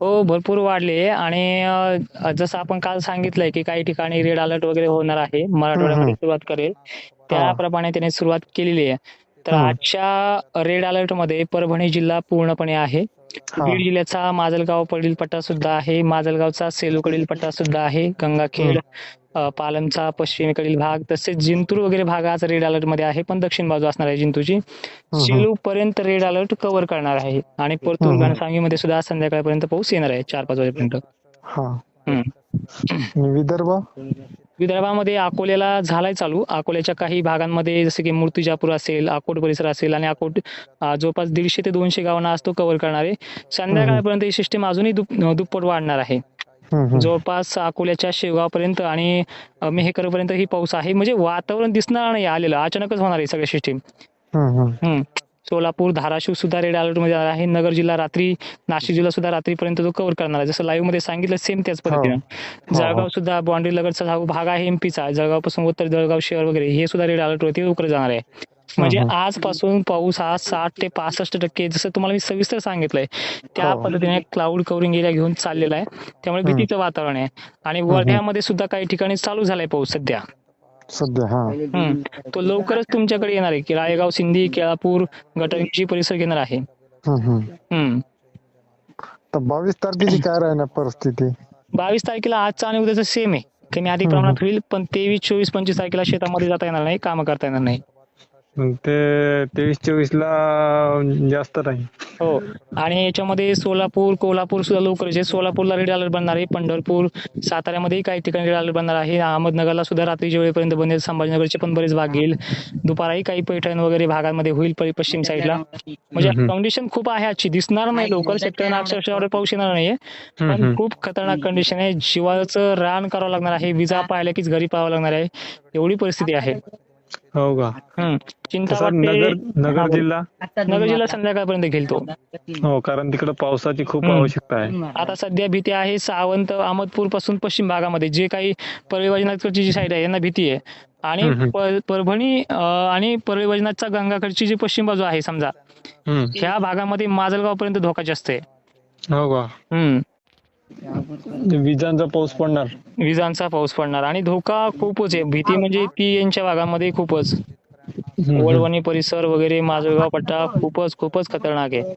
हो भरपूर वाढली आणि जसं आपण काल सांगितलंय की काही ठिकाणी रेड अलर्ट वगैरे होणार आहे. मराठवाड्यामध्ये सुरुवात करेल. त्याप्रमाणे त्याने सुरुवात केलेली आहे. तर. आजच्या रेड अलर्टमध्ये परभणी जिल्हा पूर्णपणे आहे. बीड जिल्ह्याचा माजलगाव कडील पट्टा सुद्धा आहे. माजलगावचा सेलूकडील पट्टा सुद्धा आहे. गंगाखेड पालमचा पश्चिमेकडील भाग तसेच जिंतूर वगैरे भाग आज रेड अलर्टमध्ये आहे पण दक्षिण बाजू असणार आहे जिंतूरची. सेलू पर्यंत रेड अलर्ट कव्हर करणार आहे. आणि परतूर हम्म. घनसावंगीमध्ये सुद्धा संध्याकाळपर्यंत पाऊस येणार आहे चार पाच वाजेपर्यंत. हा. विदर्भ? विदर्भामध्ये अकोल्याला झालाय चालू. अकोल्याच्या काही भागांमध्ये जसं की मूर्तिजापूर असेल अकोट परिसर असेल आणि अकोट जवळपास दीडशे ते दोनशे गावांना आज तो कव्हर करणार आहे. संध्याकाळपर्यंत ही. सिस्टीम अजूनही दुप- दुप्पट वाढणार आहे. जवळपास अकोल्याच्या शेवगावपर्यंत आणि मेहकरपर्यंत ही पाऊस आहे. म्हणजे वातावरण दिसणार नाही आलेलं. अचानकच होणार आहे सगळी सिस्टीम. सोलापूर धाराशिव सुद्धा रेड अलर्टमध्ये आहे. नगर जिल्हा रात्री नाशिक जिल्हा सुद्धा रात्रीपर्यंत तो कव्हर करणार आहे. जसं लाईव्हमध्ये सांगितलं सेम त्याच पद्धतीनं. हो. जळगाव सुद्धा बाउंड्री लगतचा हा भाग आहे एमपीचा जळगावपासून उत्तर जळगाव शहर वगैरे हे सुद्धा रेड अलर्ट वरती लवकर जाणार आहे. म्हणजे. आजपासून पाऊस हा साठ ते पासष्ट टक्के जसं तुम्हाला मी सविस्तर सांगितलंय त्या हो. पद्धतीने क्लाउड कव्हरिंग एरिया घेऊन चाललेला आहे. त्यामुळे. भीतीचं वातावरण आहे. आणि वर्ध्यामध्ये सुद्धा काही ठिकाणी चालू झालाय पाऊस सध्या. सध्या हा. तो लवकरच तुमच्याकडे येणार आहे. की रायगाव सिंधी केळापूर गटंगी परिसर घेणार आहे. तर बावीस तारखेची काय राहणार परिस्थिती? बावीस तारखेला आजचा आणि उद्याचा सेम आहे. कमी अधिक प्रमाणात होईल पण तेवीस चोवीस पंचवीस तारखेला शेतामध्ये जाता येणार नाही कामं करता येणार नाही. ते तेवीस चोवीस ला जास्त राहील. हो. आणि याच्यामध्ये सोलापूर कोल्हापूर सुद्धा लवकरच आहे. सोलापूरला रेड अलर्ट बनणार आहे. पंढरपूर साताऱ्यामध्येही काही ठिकाणी रेड अलर्ट बनणार आहे. अहमदनगरला सुद्धा रात्रीच्या वेळेपर्यंत बनेल संभाजीनगरचे पण बरेच भाग घेईल दुपारही काही पैठण वगैरे भागांमध्ये होईल परि- पश्चिम साईडला. म्हणजे. कंडिशन खूप आहे आजची. दिसणार नाही लवकर. शेतकऱ्यांना अक्षरशः एवढे पाऊस येणार नाहीये. पण. खूप खतरनाक कंडिशन आहे. जीवाचं रान करावं लागणार आहे. विजा पाहिल्या कीच घरी पाहावं लागणार आहे. एवढी परिस्थिती आहे. हो का हम्म. चिंता तसा वाटते नगर नगर. जिल्हा नगर जिल्हा संध्याकाळपर्यंत घेईल तो हो कारण तिकडे पावसाची खूप हम्म. आवश्यकता आहे आता सध्या भीती आहे सावंत अहमदपूरपासून पश्चिम भागामध्ये जे काही परळी वैजनाथकडची जी साईड आहे यांना भीती आहे आणि हम्म. परभणी अं, आणि परळी वैजनाथचा गंगाकडची जी पश्चिम बाजू आहे समजा हम्म. ह्या भागामध्ये माजलगाव पर्यंत धोका जास्त आहे हो का हम्म. विजांचा पाऊस पडणार. विजांचा पाऊस पडणार. आणि धोका खूपच आहे. भीती म्हणजे ती यांच्या भागामध्ये खूपच. वळवणी परिसर वगैरे माजलगाव पट्टा खूपच खूपच खतरनाक आहे.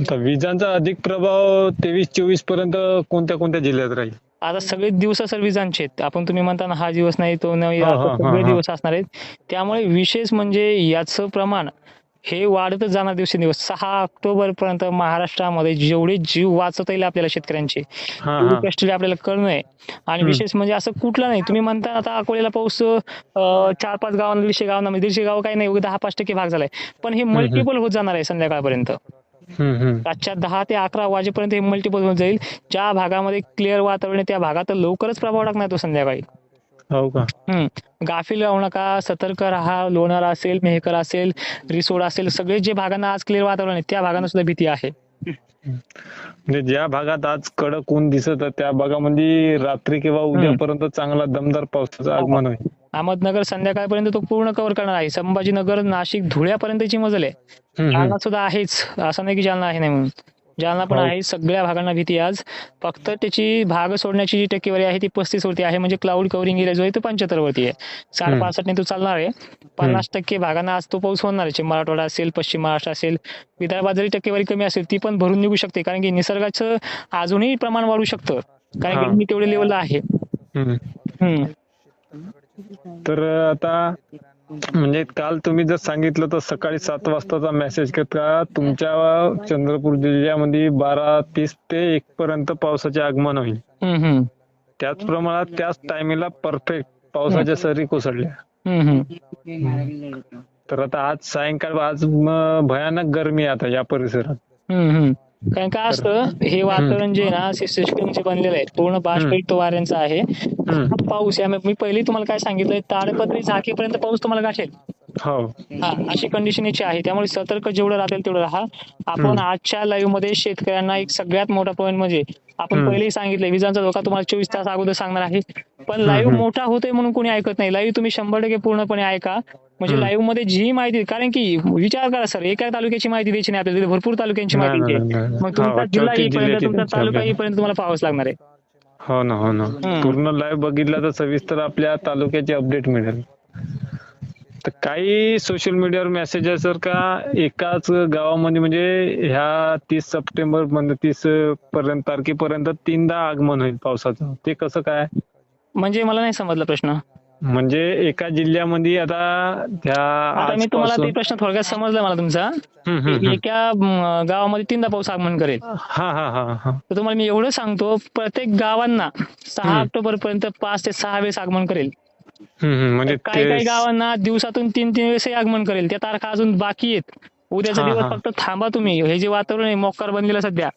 आता विजांचा अधिक प्रभाव तेवीस चोवीसपर्यंत कोणत्या कोणत्या जिल्ह्यात राहील? आता सगळे दिवस सर विजांचे आहेत. आपण तुम्ही म्हणता ना हा दिवस नाही तो नाही हा, हा, सगळे हा. दिवस असणार आहेत. त्यामुळे विशेष म्हणजे याचं प्रमाण हे वाढतच जाणार दिवसेंदिवस सहा ऑक्टोबर पर्यंत महाराष्ट्रामध्ये जेवढे जीव वाचवता येईल आपल्याला शेतकऱ्यांचे कष्ट आपल्याला करणं आहे. आणि. विशेष म्हणजे असं कुठलं नाही. तुम्ही म्हणता आता अकोल्याला पाऊस चार पाच गावांना दीडशे गावांना म्हणजे दीडशे गाव काही नाही दहा पाच टक्के भाग झालाय. पण हे मल्टिपल होत जाणार आहे संध्याकाळपर्यंत. रातच्या दहा ते अकरा वाजेपर्यंत हे मल्टिपल होत जाईल. ज्या भागामध्ये क्लिअर वातावरण आहे त्या भागात लवकरच प्रभाव टाकणार तो संध्याकाळी. हो का? हम्म. गाफील राहू नका सतर्क राहा लोणारा असेल मेहकर असेल रिसोड असेल सगळे जे भागांना आज क्लिअर वातावरण आहे त्या भागांना सुद्धा भीती आहे. म्हणजे ज्या भागात आज कडक ऊन दिसत त्या भागामध्ये रात्री किंवा उद्यापर्यंत चांगला दमदार पावसाचं आगमन होईल. अहमदनगर संध्याकाळपर्यंत तो पूर्ण कव्हर करणार आहे. संभाजीनगर नाशिक धुळ्यापर्यंतची मजल आहे. जालना सुद्धा आहेच. असं नाही की जालना आहे नाही म्हणून. जालना पण हो. आहे सगळ्या भागांना भीती आज. फक्त त्याची भाग सोडण्याची जी टक्केवारी आहे ती पस्तीस वरती आहे. म्हणजे क्लाउड कव्हरिंग एरिया जो आहे तो पंच्याहत्तर वरती आहे. साठ. पासष्टने तो चालणार आहे. पन्नास टक्के भागांना आज तो पाऊस होणार आहे. मराठवाडा असेल पश्चिम महाराष्ट्र असेल विदर्भात जरी टक्केवारी कमी असेल ती पण भरून निघू शकते. कारण की निसर्गाचं अजूनही प्रमाण वाढू शकतं. कारण. की मी तेवढे लेवलला आहे. तर आता म्हणजे काल तुम्ही जर सांगितलं तर सकाळी सात वाजताचा मेसेज का तुमच्या चंद्रपूर जिल्ह्यामध्ये बारा तीस ते एक पर्यंत पावसाचे आगमन होईल. त्याच प्रमाणात त्याच टायमिंगला परफेक्ट पावसाच्या सरी कोसळल्या. तर आता आज सायंकाळ आज भयानक गरमी आहे आता या परिसरात. कारण काय असतं हे वातावरण जे ना सिस्टमचे बनलेलं आहे पूर्ण बाष्पयुक्त वाऱ्यांचं आहे. पाऊस आहे मी पहिली तुम्हाला काय सांगितलंय ताडपत्री झाकेपर्यंत पाऊस तुम्हाला गाठेल हो. हा अशी कंडिशन याची आहे. त्यामुळे सतर्क जेवढं राहतील तेवढं राहा. आपण. आजच्या लाईव्हमध्ये शेतकऱ्यांना एक सगळ्यात मोठा पॉईंट म्हणजे आपण. पहिलेही सांगितलंय विजांचा धोका तुम्हाला चोवीस तास अगोदर सांगणार आहे. पण लाईव्ह. मोठा होतोय म्हणून कोणी ऐकत नाही. लाईव्ह तुम्ही शंभर टक्के पूर्णपणे ऐका. म्हणजे. लाईव्हमध्ये जी माहिती कारण की विचार करा सर एका तालुक्याची माहिती द्यायची नाही आपल्याला भरपूर तालुक्यांची माहिती. मग तुमचा हा, जिल्हा येईपर्यंत तुमचा तालुका. येईपर्यंत तुम्हाला पाहावंच लागणार आहे हो ना हो ना. पूर्ण लाईव्ह बघितलं तर सविस्तर आपल्या तालुक्याची अपडेट मिळेल तर काही सोशल मीडियावर मेसेज आहे सर का एकाच गावामध्ये म्हणजे ह्या तीस सप्टेंबर म्हणजे तीस पर्यंत तारखेपर्यंत तीनदा आगमन होईल पावसाचं ते कसं काय म्हणजे मला नाही समजला प्रश्न म्हणजे एका जिल्ह्यामध्ये आता त्या आता मी तुम्हाला ते प्रश्न थोडक्यात समजला मला तुमचा. एका गावामध्ये तीनदा पाऊस आगमन करेल हा हा हा हा तर तुम्हाला मी एवढं सांगतो प्रत्येक गावांना सहा. ऑक्टोबर पर्यंत पाच ते सहा वेळेस आगमन करेल. म्हणजे काही काही गावांना दिवसातून तीन तीन वेळेस आगमन करेल त्या तारखा अजून बाकी आहेत उद्याचा दिवस. फक्त थांबा तुम्ही हे जे वातावरण आहे मोक्कार बनलेलं सध्या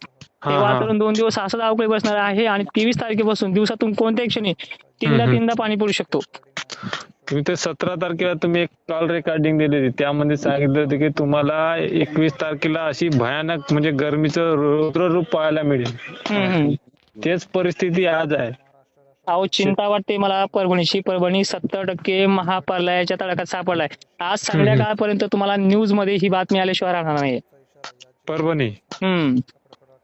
ते. वातावरण दोन दिवस असंच अवकाळी बसणार आहे आणि तेवीस तारखेपासून दिवसातून कोणत्याही क्षणी तीनदा. तीनदा पाणी पडू शकतो? तुम्ही ते सतरा तारखेला तुम्ही एक कॉल रेकॉर्डिंग दिली होती त्यामध्ये सांगितलं होतं की तुम्हाला एकवीस तारखेला अशी भयानक म्हणजे गरमीचं रौद्र रूप पाहायला मिळेल. तेच परिस्थिती आज आहे. अहो चिंता वाटते मला परभणीची. परभणी सत्तर टक्के महाप्रलयाच्या तडाख्यात सापडलाय. आज संध्याकाळपर्यंत तुम्हाला न्यूजमध्ये ही बातमी आल्याशिवाय राहणार नाही परभणी? हम्म.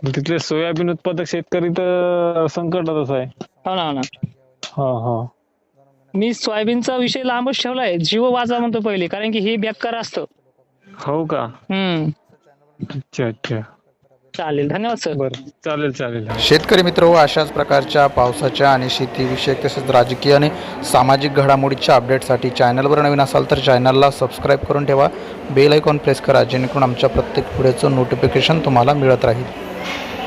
तिथले सोयाबीन उत्पादक शेतकरी तर संकटातच आहे. हो ना हो ना. हा हा. मी सोयाबीनचा विषय लांबच ठेवलाय. जीव वाचा म्हणतो पहिले कारण की हे बेकार असतं. हो का? हम्म. अच्छा अच्छा. चालेल धन्यवाद सर. बरं. चालेल चालेल. शेतकरी मित्र व अशाच प्रकारच्या पावसाच्या आणि शेतीविषयक तसेच राजकीय आणि सामाजिक घडामोडीच्या अपडेटसाठी चॅनलवर नवीन असाल तर चॅनलला सबस्क्राईब करून ठेवा. बेल आयकॉन प्रेस करा जेणेकरून आमच्या प्रत्येक व्हिडिओचं नोटिफिकेशन तुम्हाला मिळत राहील.